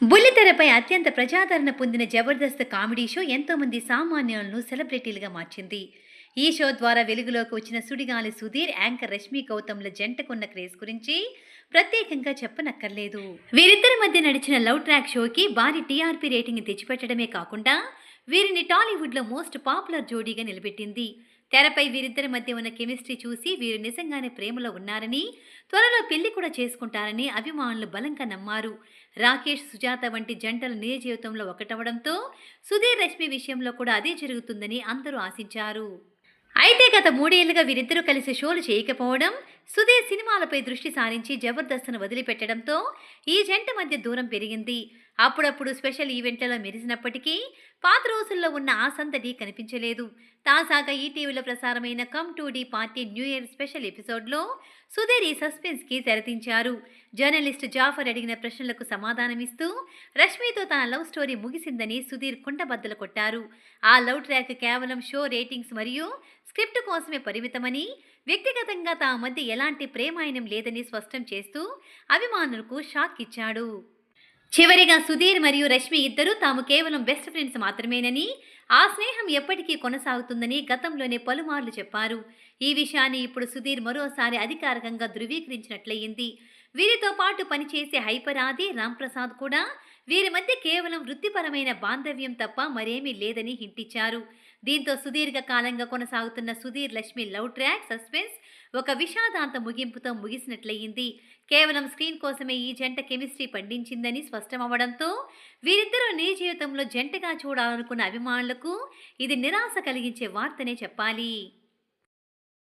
బుల్లితెరపై అత్యంత ప్రజాదరణ పొందిన జబర్దస్త్ కామెడీ షో ఎంతోమంది సామాన్యులను సెలబ్రిటీలుగా మార్చింది. ఈ షో ద్వారా వెలుగులోకి వచ్చిన సుడిగాలి సుధీర్ యాంకర్ రష్మి గౌతమ్ల జంటకున్న క్రేజ్ గురించి ప్రత్యేకంగా చెప్పనక్కర్లేదు. వీరిద్దరి మధ్య నడిచిన లవ్ ట్రాక్ షోకి భారీ టీఆర్పీ రేటింగ్ తెచ్చిపెట్టడమే కాకుండా వీరిని టాలీవుడ్లో మోస్ట్ పాపులర్ జోడీగా నిలబెట్టింది. తెరపై వీరిద్దరి మధ్య ఉన్న కెమిస్ట్రీ చూసి వీరు నిజంగానే ప్రేమలో ఉన్నారని త్వరలో పెళ్ళి కూడా చేసుకుంటారని అభిమానులు బలంగా నమ్మారు. రాకేష్ సుజాత వంటి జంటలు నిజ జీవితంలో ఒకటవడంతో సుధీర్ రష్మి విషయంలో కూడా అదే జరుగుతుందని అందరూ ఆశించారు. అయితే గత మూడేళ్ళుగా వీరిద్దరూ కలిసి షోలు చేయకపోవడం సుధీర్ సినిమాలపై దృష్టి సారించి జబర్దస్త్ను వదిలిపెట్టడంతో ఈ జంట మధ్య దూరం పెరిగింది. అప్పుడప్పుడు స్పెషల్ ఈవెంట్లలో మెరిసినప్పటికీ పాత రోజుల్లో ఉన్న ఆ సందడి కనిపించలేదు. తాజాగా ఈటీవీలో ప్రసారమైన come to the party new year special ఎపిసోడ్లో సుధీర్ ఈ సస్పెన్స్కి తెరదించారు. జర్నలిస్ట్ జాఫర్ అడిగిన ప్రశ్నలకు సమాధానమిస్తూ రష్మితో తన లవ్ స్టోరీ ముగిసిందని సుధీర్ కుండబద్దలు కొట్టారు. ఆ లవ్ ట్రాక్ కేవలం షో రేటింగ్స్ మరియు స్క్రిప్ట్ కోసమే పరిమితమని వ్యక్తిగతంగా తమ మధ్య ఎలాంటి ప్రేమాయణం లేదని స్పష్టం చేస్తూ అభిమానులకు షాక్ ఇచ్చాడు. చివరిగా సుధీర్ మరియు రష్మి ఇద్దరూ తాము కేవలం బెస్ట్ ఫ్రెండ్స్ మాత్రమేనని ఆ స్నేహం ఎప్పటికీ కొనసాగుతుందని గతంలోనే పలుమార్లు చెప్పారు. ఈ విషయాన్ని ఇప్పుడు సుధీర్ మరోసారి అధికారికంగా ధృవీకరించినట్లయింది. వీరితో పాటు పనిచేసే హైపరాది రాంప్రసాద్ కూడా వీరి మధ్య కేవలం వృత్తిపరమైన బాంధవ్యం తప్ప మరేమీ లేదని హింటిచ్చారు. దీంతో సుదీర్ఘ కాలంగా కొనసాగుతున్న Sudheer Lakshmi love track suspense ఒక విషాదాంత ముగింపుతో ముగిసినట్లయింది. కేవలం స్క్రీన్ కోసమే ఈ జంట కెమిస్ట్రీ పండించిందని స్పష్టమవ్వడంతో వీరిద్దరూ నిజ జీవితంలో జంటగా చూడాలనుకున్న అభిమానులకు ఇది నిరాశ కలిగించే వార్తనే చెప్పాలి.